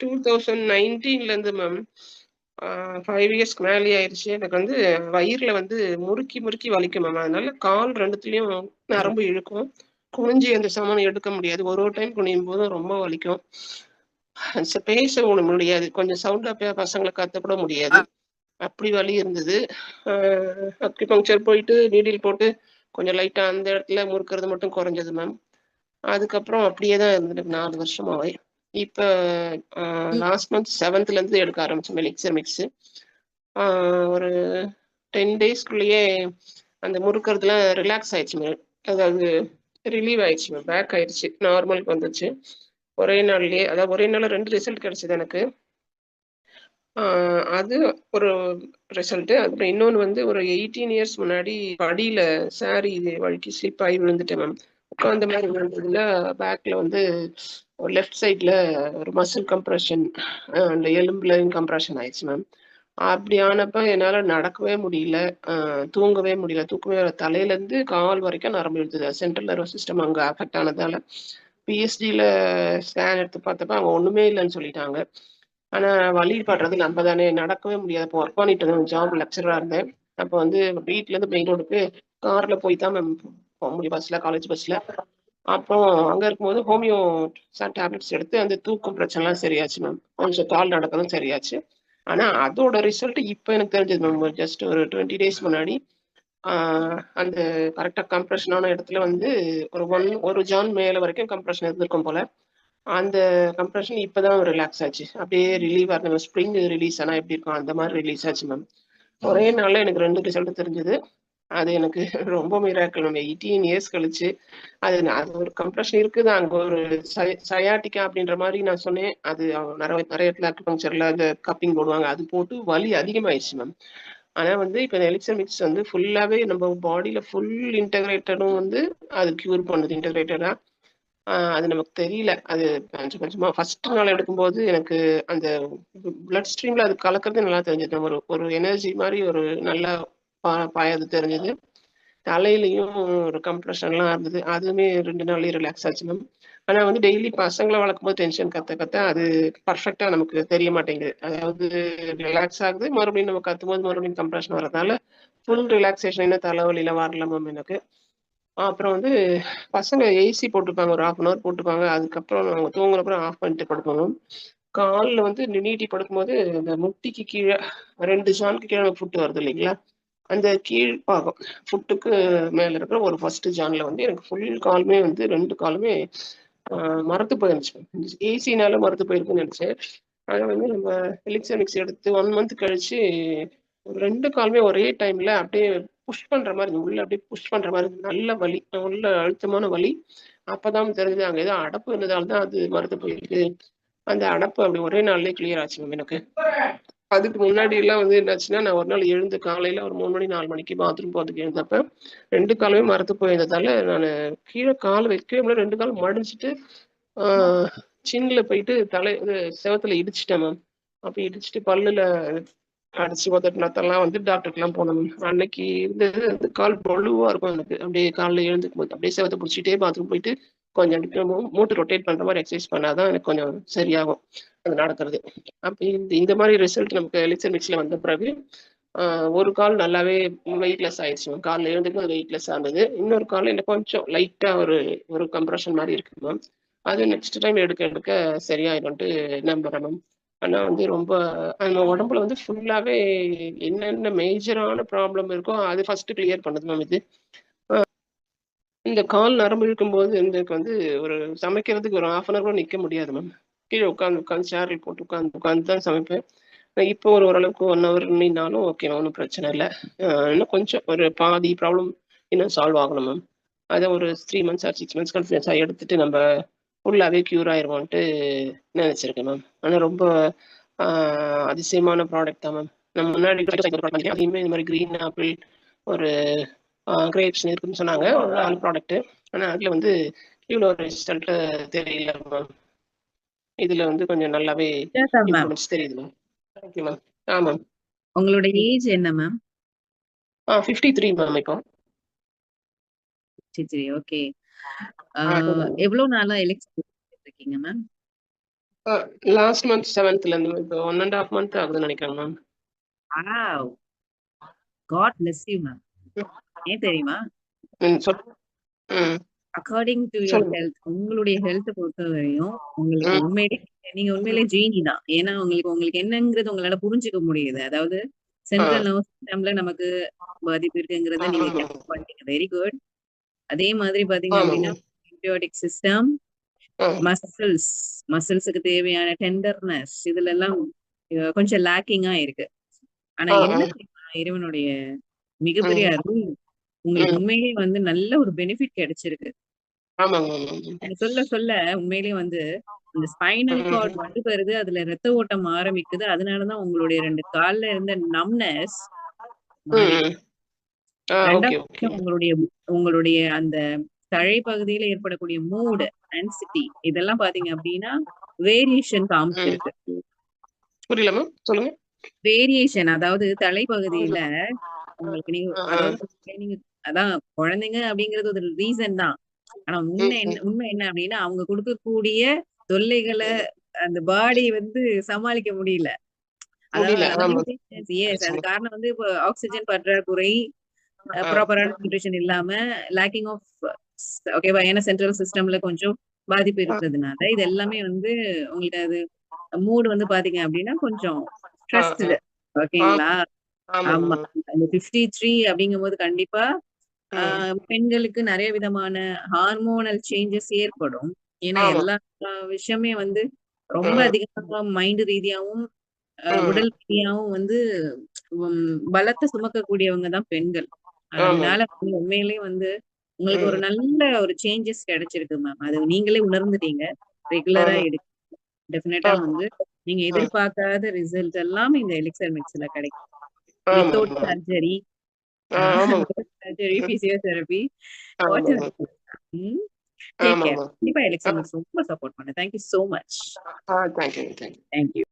2019லேருந்து ma'am. Five இயர்ஸ்க்கு மேலே ஆயிருச்சு. எனக்கு வந்து வயிறுல வந்து முறுக்கி, முறுக்கி வலிக்கும் மேம். அதனால கால் ரெண்டுத்துலேயும் நரம்பு இழுக்கும். குனிஞ்சு எந்திரிச்சோம்னா எடுக்க முடியாது. ஒரு ஒரு டைம் குனியும்போதும் ரொம்ப வலிக்கும். பேச முடியாது. கொஞ்சம் சவுண்டாக பசங்களை கத்த கூட முடியாது. அப்படி வலி இருந்தது. ஆ அக்யூபங்க்சர் போயிட்டு, நீடில் போட்டு கொஞ்சம் லைட்டாக அந்த இடத்துல முறுக்கிறது மட்டும் குறைஞ்சது மேம். அதுக்கப்புறம் அப்படியே தான் இருந்துட்டு நாலு வருஷமாவே. இப்ப. லாஸ்ட் மந்த் 7த்லேருந்து எடுக்க ஆரம்பிச்சேன் எலிக்ஸர் மிக்ஸு. ஒரு 10 டேஸ்க்குள்ளேயே அந்த முறுக்குறதுலாம் ரிலாக்ஸ் ஆயிடுச்சு மேம். அதாவது ரிலீவ் ஆயிடுச்சு மேம். பேக் ஆயிடுச்சு. நார்மலுக்கு வந்துச்சு. ஒரே நாள்லயே அதாவது ஒரே நாள்ல 2 ரிசல்ட் கிடைச்சது எனக்கு. அது ஒரு ரிசல்ட்டு. அப்புறம் இன்னொன்னு வந்து ஒரு 18 இயர்ஸ் முன்னாடி படியில சாரி வழுக்கி ஸ்லிப் ஆகி விழுந்துட்டேன் மேம். உட்காந்த மாதிரி விழுந்ததுல பேக்ல வந்து ஒரு லெஃப்ட் சைட்ல ஒரு மசில் கம்ப்ரஷன் அந்த எலும்புலையும் கம்ப்ரஷன் ஆயிடுச்சு மேம். அப்படி ஆனப்ப என்னால நடக்கவே முடியல. தூங்கவே முடியல. தூக்கமே வர தலையிலேருந்து கால் வரைக்கும் நரம்பு இழுத்தது. சென்ட்ரல் நர்வஸ் சிஸ்டம் அங்க அஃபெக்ட் ஆனதால. பிஎஸ்டியில் ஸ்கேன் எடுத்து பார்த்தப்ப அங்க ஒண்ணுமே இல்லைன்னு சொல்லிட்டாங்க. ஆனா வழி படுறது நம்ம தானே நடக்கவே முடியாது. அப்போ ஒர்க் பண்ணிட்டு இருந்தேன். ஜாப் லெக்சராக இருந்தேன். அப்போ வந்து வீட்லேருந்து மெயின் ரோடுக்கு கார்ல போய் தான் மேம் முடியும் பஸ்ல, காலேஜ் பஸ்ல. அப்போ அங்க இருக்கும்போது ஹோமியோ டேப்லெட்ஸ் எடுத்து அந்த தூக்கம் பிரச்சனைலாம் சரியாச்சு மேம். கொஞ்சம் கால் நடக்கிறதும் சரியாச்சு. ஆனா அதோட ரிசல்ட் இப்ப எனக்கு தெரிஞ்சது மேம். ஜஸ்ட் ஒரு 20 டேஸ் முன்னாடி. அந்த கரெக்ட்டா கம்ப்ரஷனான இடத்துல வந்து ஒரு 1 ஒரு ஜான் மேல வரைக்கும் கம்ப்ரஷன் இருந்திருக்கும் போல. அந்த கம்ப்ரஷன் இப்ப தான் ரிலாக்ஸ் ஆச்சு. அப்படியே ரிலீவா இருந்த ஸ்ப்ரிங் ரிலீஸ் ஆனா எப்படி இருக்கும் அந்த மாரி ரிலீஸ் ஆச்சு மேம். ஒரே நாள்ல எனக்கு 2 ரிசல்ட் தெரிஞ்சது. அது எனக்கு ரொம்ப மிராக்கள் மேம். 18 இயர்ஸ் கழிச்சு அது அது ஒரு கம்ப்ரஷன் இருக்குது. அங்க ஒரு சை சயாட்டிக்கா அப்படின்ற மாதிரி நான் சொன்னேன். அது நிறைய நிறைய இடத்துல அக்யூபங்க்சர்ல அந்த கப்பிங் போடுவாங்க. அது போட்டு வலி அதிகமாயிடுச்சு மேம். ஆனா வந்து இப்ப இந்த மிக்ஸ் வந்து ஃபுல்லாவே நம்ம பாடியில ஃபுல் இன்டகிரேட்டடும் வந்து அது கியூர் பண்ணுது இன்டகிரேட்டடா. அது நமக்கு தெரியல. அது கொஞ்சம் கொஞ்சமா ஃபர்ஸ்ட் நாள் எடுக்கும்போது எனக்கு அந்த பிளட் ஸ்ட்ரீம்ல அது கலக்கிறது நல்லா தெரிஞ்சது. ஒரு ஒரு எனர்ஜி மாதிரி ஒரு நல்லா பா பாயது தெரிஞ்சது. தலையிலையும் ஒரு கம்ப்ரஷன்லாம் இருந்தது. அதுவுமே 2 நாள்லயே ரிலாக்ஸ் ஆச்சு மேம். ஆனால் வந்து டெய்லி பசங்களை வளர்க்கும் போது டென்ஷன் கத்த கத்த அது பெர்ஃபெக்ட்டா நமக்கு தெரிய மாட்டேங்குது. அதாவது ரிலாக்ஸ் ஆகுது. மறுபடியும் நம்ம கத்தும்போது மறுபடியும் கம்ப்ரெஷன் வரதால ஃபுல் ரிலாக்ஸேஷன் என்ன தலைவலிலாம் வரல மேம் எனக்கு. அப்புறம் வந்து பசங்க ஏசி போட்டுப்பாங்க. ஒரு 1/2 அன் ஹவர் போட்டுப்பாங்க. அதுக்கப்புறம் அவங்க தூங்குறப்பறம் ஆஃப் பண்ணிட்டு படுப்போம் காலில் வந்து நீட்டி படுக்கும்போது இந்த முட்டிக்கு கீழே ரெண்டு ஜானுக்கு கீழே ஃபுட்டு வருது இல்லைங்களா? அந்த கீழ் பாகம் ஃபுட்டுக்கு மேல இருக்கிற ஒரு ஃபர்ஸ்ட் ஜான்ல வந்து எனக்கு ஃபுல் காலுமே வந்து ரெண்டு காலுமே ஆ மரத்து போயிருந்துச்சு ஏசினால மரத்து போயிருக்குன்னு நினச்சேன் அதை வந்து நம்ம எலக்ட்ரானிக்ஸ் எடுத்து ஒன் மந்த் கழிச்சு ரெண்டு காலுமே ஒரே டைம்ல அப்படியே புஷ் பண்ற மாதிரி உள்ள அப்படியே புஷ் பண்ற மாதிரி நல்ல வலி. உள்ள அழுத்தமான வலி. அப்பதான் தெரிஞ்சது அங்க ஏதோ அடப்பு இருந்ததால தான் அது மருந்து போயிருக்கு. அந்த அடப்பு அப்படி ஒரே நாள்லயே கிளியர் ஆச்சு மேம் எனக்கு. அதுக்கு முன்னாடி எல்லாம் வந்து என்னாச்சுன்னா, நான் ஒரு நாள் எழுந்து காலையில ஒரு மூணு மணி நாலு மணிக்கு பாத்ரூம் போறதுக்கு எழுந்தப்ப ரெண்டு காலுமே மரத்து போயிருந்ததால நான் கீழே கால் வைக்கவே முடியல. 2 காலும் மடிஞ்சுட்டு ஆ சின்ல போயிட்டு தலை இது செவத்துல இடிச்சுட்டேன் மேம். அப்போ இடிச்சுட்டு பல்லுல அடிச்சு உதட்டுனதெல்லாம் வந்து டாக்டருக்குலாம் போனேன் மேம். அன்னைக்கு இருந்தது கால் பொழுவா இருக்கும் எனக்கு. அப்படியே காலைல எழுந்துக்கும்போது அப்படியே செவத்தை பிடிச்சிட்டே பாத்ரூம் போயிட்டு கொஞ்சம் மூட்டு ரொட்டேட் பண்ற மாதிரி எக்ஸசைஸ் பண்ணாதான் எனக்கு கொஞ்சம் சரியாகும். அது நடக்கிறது. அப்போ இந்த இந்த மாதிரி ரிசல்ட் நமக்கு எலிசர் மிக்ஸில் வந்த பிறகு ஒரு கால் நல்லாவே வெயிட்லெஸ் ஆயிடுச்சு மேம். காலைல எழுந்துக்கும்போது வெயிட்லெஸ் ஆனது இன்னொரு கால் எனக்கு கொஞ்சம் லைட்டாக ஒரு ஒரு கம்ப்ரஷன் மாதிரி இருக்கு மேம். அது நெக்ஸ்ட் டைம் எடுக்க எடுக்க சரியாயிடும்ட்டு நம்புறேன் மேம். ஆனால் வந்து ரொம்ப நம்ம உடம்புல வந்து ஃபுல்லாகவே என்னென்ன மேஜரான ப்ராப்ளம் இருக்கோ அது ஃபர்ஸ்ட் கிளியர் பண்ணுது மேம் இது. இந்த கால் நரம்பு இழுக்கும்போது எனக்கு வந்து ஒரு சமைக்கிறதுக்கு ஒரு 1/2 அன் ஹவர் கூட நிற்க முடியாது மேம். கீழே உட்காந்து உட்காந்து சேரில் போட்டு உட்காந்து உட்காந்து தான் சமைப்பேன். இப்போ ஒரு ஓரளவுக்கு ஒன் ஹவர் நின்னாலும் ஓகே ஒன்றும் பிரச்சனை இல்லை இன்னும் கொஞ்சம் ஒரு பாதி ப்ராப்ளம் இன்னும் சால்வ் ஆகணும் மேம். அதை ஒரு three months or six months கன்டினியூஸா எடுத்துட்டு நம்ம ஃபுல்லாகவே க்யூர் ஆயிடுவோன்ட்டு நினச்சிருக்கேன் மேம். ஆனால் ரொம்ப அதிசயமான ப்ராடக்ட் தான் மேம். நான் முன்னாடி அதையுமே இந்த மாதிரி க்ரீன் ஆப்பிள் ஒரு கிரேப்ஸ் இருக்குன்னு சொன்னாங்க. ஒரு 4 ப்ராடக்ட். ஆனா அதுல வந்து இவ்ளோ ரிசல்ட் தெரியல மேம். இதுல வந்து கொஞ்சம் நல்லாவே தெரியுது ma'am. You ma'am. Ah ma'am. உங்களோட ஏஜ் என்ன மேம்? ஆ 53 மேம் இப்போ. 53 ஓகே. ஆ ஆ சொல்லுங்க மேம். எவ்வளோ நாளா எலிக்ஸர் இருக்கீங்க மேம்? லாஸ்ட் மந்த் 7த்ல இருந்து இப்போ 1 1/2 மந்த் ஆகுதுன்னு நினைக்கிறேன் ma'am. Wow! God bless you ma'am. ஏன் தெரியுமா? According two your. ஹெல்த் உங்களுடைய ஹெல்த்த பொறுத்தவரையும், உங்களுக்கு. உண்மையிலே நீங்க உண்மையிலே ஜீனி தான். ஏன்னா உங்களுக்கு உங்களுக்கு என்னங்கிறது உங்களால புரிஞ்சுக்க முடியுது. அதாவது. சென்ட்ரல் நர்வஸ் சிஸ்டம்ல நமக்கு பாதிப்பு இருக்குங்கிறத நீங்க பண்ணிட்டீங்க. Very good. அதே மாதிரி பார்த்தீங்க ஆமா அப்படின்னா. Periodic system. மசில்ஸ் மசில்ஸ்க்கு தேவையான டெண்டர்னஸ் இதுலலாம் அ கொஞ்சம் லேக்கிங்கா இருக்கு. ஆனா என்ன? இறைவனுடைய மிகப்பெரிய. அருள். உங்களுக்கு. உண்மையிலேயே வந்து நல்ல ஒரு பெனிஃபிட் கிடைச்சிருக்கு. சொல்ல சொல்ல உண்மையிலேயே வந்து இந்த ஸ்பைனல் கார்ட் ம். வலுப்பெறுது. அதுல ரத்த ஓட்டம் ஆரம்பிக்குது. அதனால தான் உங்களுடைய 2 கால்ல இருந்த நம்ப்னஸ் ம், மாறிருக்கு. ம். ஆ ஓகே, 2வது ஓகே. விஷயம் உங்களுடைய உங்களுடைய அந்த தழைப்பகுதியில ஏற்படக்கூடிய மூட், ஆங்ஸைட்டி இதெல்லாம் பார்த்தீங்க அப்படின்னா, வேரியேஷன். காமிச்சிருக்கு. புரியல மேம். சொல்லுங்க. வேரியேஷன் அதாவது தலைப்பகுதியில உங்களுக்கு நீங்க அதான் குழந்தைங்க அப்படிங்கிறது ஒரு ரீசன் தான். ஆனா உண்மை என்ன. உண்மை என்ன அப்படின்னா, அவங்க குடுக்கக்கூடிய தொல்லைகள. அந்த பாடி வந்து சமாளிக்க முடியல. அது. காரணம் வந்து இப்போ ஆக்ஸிஜன் பற்றாக்குறை. ப்ராப்பரான நியூட்ரிஷன் இல்லாம, லேக்கிங் ஆஃப் ஓகேவா? ஏன்னா சென்ட்ரல் சிஸ்டம்ல கொஞ்சம் பாதிப்பு. இருக்கிறதுனால, இது எல்லாமே வந்து உங்களுக்கு அது மூட் வந்து பார்த்தீங்க அப்படின்னா, கொஞ்சம். ஸ்ட்ரெஸ்டு. ஓகேங்களா? ஆமா. மேம். அந்த 53 அப்படிங்கும்போது கண்டிப்பா. பெண்களுக்கு நெறைய விதமான ஹார்மோனல் சேஞ்சஸ் ஏற்படும். ஏன்னா. எல்லா விஷயமே வந்து ரொம்ப. அதிகமா மைண்ட் ரீதியாவும். உடல் ரீதியாவும் வந்து பலத்த சுமக்கக்கூடியவங்க தான் பெண்கள். அதனால வந்து உண்மையிலேயே வந்து உங்களுக்கு ஒரு. நல்ல ஒரு சேஞ்சஸ் கிடைச்சிருக்கு மேம். அது நீங்களே உணர்ந்துட்டீங்க. ரெகுலரா. எடுக்க டெஃபினட்டா. வந்து நீங்க. எதிர்பார்க்காத ரிசல்ட் எல்லாம் இந்த எலிக்சர் மிக்ஸ்ல கிடைக்கும். Without. Surgery. Surgery, physiotherapy. Take care. கண்டிப்பா மிக்ஸ் ரொம்ப சப்போர்ட் பண்ணேன். Thank you so much. Ah thank